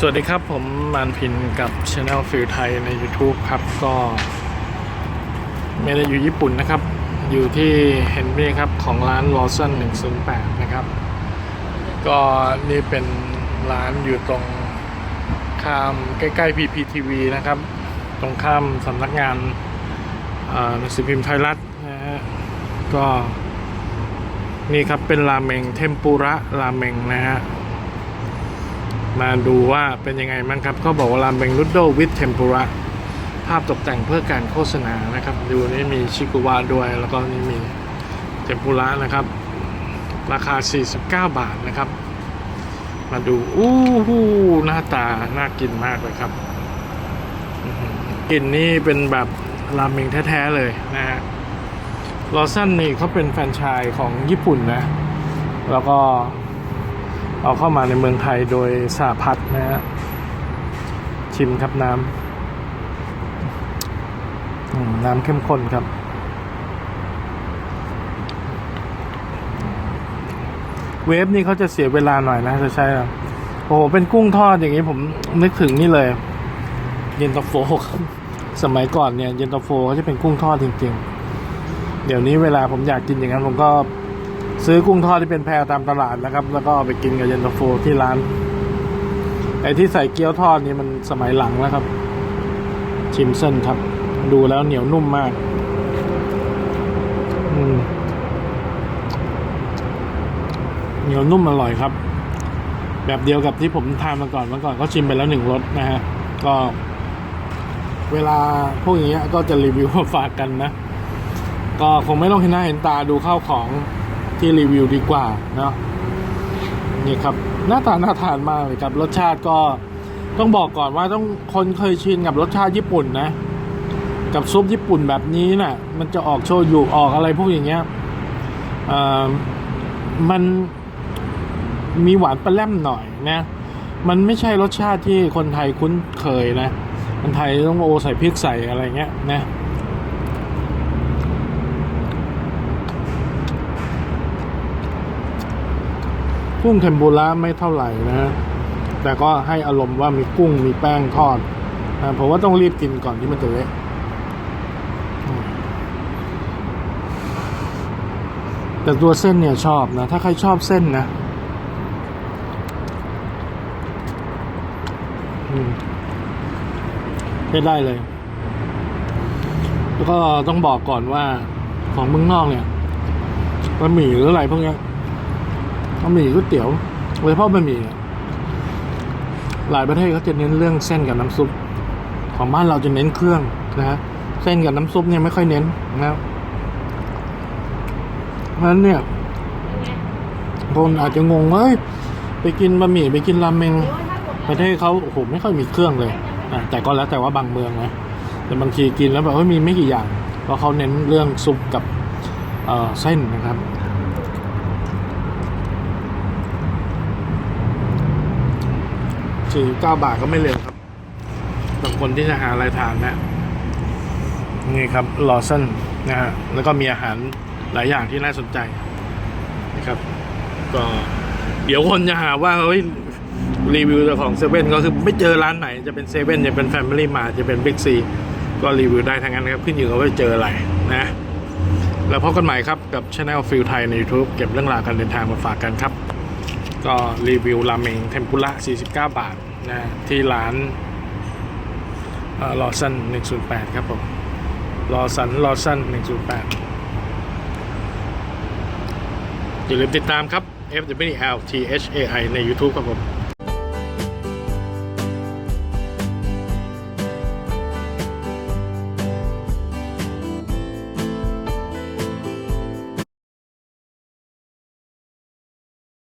สวัสดีครับผมมานพินกับช anel ฟิลไทยใน YouTube ครับก็ไม่ได้อยู่ญี่ปุ่นนะครับ อยู่ที่เห็นนี่ครับของร้าน Lawson 108 นะครับ ก็นี่เป็นร้านอยู่ตรงข้ามใกล้ๆ PPTV นะครับ ตรงข้ามสำนักงานอ่าหนังสือพิมพ์ไทยรัฐนะฮะก็นี่ครับเป็นราเมงเทมปุระราเมงนะฮะ มาดูว่าเป็นยังไงมั้งครับเขาบอกว่าราเบงรุดโดวิ t เทมปุระภาพตกแต่งเพื่อการโฆษณานะครับ ดูนี่มีชิกุวะด้วยแล้วก็นี่มีเทมปุระนะครับ ราคา 49 บาทนะครับ มาดูอู้หูหน้าตา น่ากินมากเลยครับกลิ่นนี่เป็นแบบรามเมงแท้ ๆ เลยนะฮะลอสันนี่เขาเป็นแฟรนไชายของญี่ปุ่นนะ แล้วก็ เอาเข้ามาในเมืองไทยโดยสหพัฒน์นะฮะชิมครับน้ำน้ำเข้มข้นครับ เวฟนี่เขาจะเสียเวลาหน่อยนะจะใช่ครับโอ้โหเป็นกุ้งทอดอย่างนี้ผมนึกถึงนี่เลย เย็นตาโฟสมัยก่อนเนี่ยเย็นตาโฟเขาจะเป็นกุ้งทอดจริง ๆ เดี๋ยวนี้เวลาผมอยากกินอย่างนั้นผมก็ ซื้อกุ้งทอดที่เป็นแพรตามตลาดนะครับ แล้วก็เอาไปกินกับเย็นตาโฟที่ร้าน ไอ้ที่ใส่เกี๊ยวทอดนี่มันสมัยหลังแล้วครับ ชิมเส้นครับ ดูแล้วเหนียวนุ่มมากมเหนียวนุ่มอร่อยครับ แบบเดียวกับที่ผมทานมาก่อนเมื่อก่อนก็ชิมไปแล้วหนึ่งรสนะฮะ ก็ เวลาพวกอย่างเงี้ยก็จะรีวิวมาฝากกันนะ ก็คงไม่ต้องเห็นหน้าเห็นตาดูข้าวของ ที่รีวิวดีกว่าเนาะนี่ครับหน้าตาน่าทานมากเลยครับ รสชาติก็ต้องบอกก่อนว่าต้องคนเคยชินกับรสชาติญี่ปุ่นนะ กับซุปญี่ปุ่นแบบนี้น่ะ มันจะออกโชยุออกอะไรพวกอย่างเงี้ยอ่อมันมีหวานปลาแรมหน่อยนะ มันไม่ใช่รสชาติที่คนไทยคุ้นเคยนะ คนไทยต้องโอใส่พริกใส่อะไรเงี้ยนะ กุ้งเทมปุระไม่เท่าไหร่นะฮะแต่ก็ให้อารมณ์ว่ามีกุ้งมีแป้งทอดนะผมว่าต้องรีบกินก่อนที่มันจะเละแต่ตัวเส้นเนี่ยชอบนะ ถ้าใครชอบเส้นนะอืมใช้ได้เลย แล้วก็ต้องบอกก่อนว่าของเมืองนอกเนี่ยบะหมี่หรืออะไรพวกเนี้ยะหมี่ก๋วยเตี๋ยวโดยเฉพาะบะหมี่หลายประเทศเขาจะเน้นเรื่องเส้นกับน้ำซุป ของบ้านเราจะเน้นเครื่องนะฮะเส้นกับน้ำซุปเนี่ยไม่ค่อยเน้นนะเพราะฉะนั้นเนี่ยคนอาจจะงงเฮ้ยไปกินบะหมี่ไปกินราเมงประเทศเขาโอ้โหไม่ค่อยมีเครื่องเลยอะแต่ก็แล้วแต่ว่าบางเมืองนะแต่บางทีกินแล้วแบบว่ามีไม่กี่อย่างเพราะเขาเน้นเรื่องซุปกับเเส้นนะครับ สี่เก้าบาทก็ไม่เร็วครับสำหรับคนที่จะหาอะไรทานนะ นี่ครับลอสันนะฮะ แล้วก็มีอาหารหลายอย่างที่น่าสนใจนะครับ ก็เดี๋ยวคนจะหาว่าเฮ้ยรีวิวแต่ของเซเว่นก็คือไม่เจอร้านไหนจะเป็นเซเว่นจะเป็นแฟมิลี่มาจะเป็นบิ๊กซีก็รีวิวได้ทั้งนั้นครับขึ้นอยู่กับว่าเจออะไรนะ แล้วพบกันใหม่ครับกับช anel ฟิลไทยใน YouTube เก็บเรื่องราวการเดินทางมาฝากกันครับ ก็รีวิวราเมงเทมปุระ 49 บาทนะที่ร้านลอสัน108 ครับผมลอสันลอสัน108 อย่าลืมติดตามครับ F W L T H A I ใน YouTube ครับผม